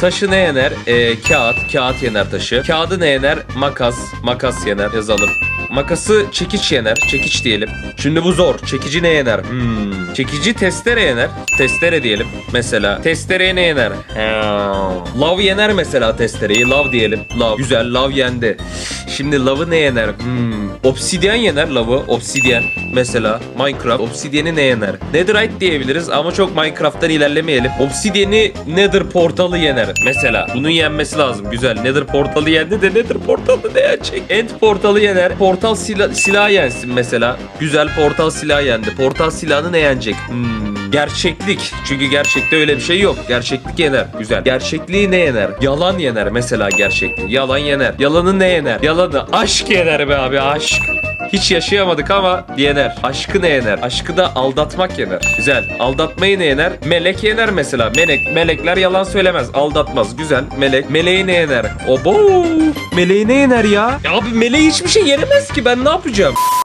Taşı ne yener? Ee, kağıt. Kağıt yener taşı. Kağıdı ne yener? Makas. Makas yener. Yazalım. Makası çekiç yener. Çekiç diyelim. Şimdi bu zor. Çekici ne yener? Hmm. Çekici testere yener. Testere diyelim. Mesela. Testereye ne yener? Lav yener mesela testereyi. Lav diyelim. Lav. Güzel. Lav yendi. Şimdi lavı ne yener? Hmm. Obsidyen yener lavı. Obsidyen. Mesela Minecraft. Obsidyeni ne yener? Netherite diyebiliriz ama çok Minecraft'tan ilerlemeyelim. Obsidyeni Nether portalı yener. Mesela. Bunun yenmesi lazım. Güzel. Nether portalı yendi de Nether portalı ne yenecek? End portalı yener. Portal sila silah yensin mesela. Güzel portal silah yendi. Portal silahını ne yenecek? Hmm. Gerçeklik. Çünkü gerçekte öyle bir şey yok. Gerçeklik yener. Güzel. Gerçekliği ne yener? Yalan yener mesela gerçekliği. Yalan yener. Yalanı ne yener? Yalanı aşk yener be abi aşk. Hiç yaşayamadık ama yener. Aşkı ne yener? Aşkı da aldatmak yener. Güzel. Aldatmayı ne yener? Melek yener mesela. Melek. Melekler yalan söylemez. Aldatmaz. Güzel. Melek. Meleği ne yener? Obo. Meleği ne yener ya? ya abi meleği hiçbir şey yenemez ki. Ben ne yapacağım?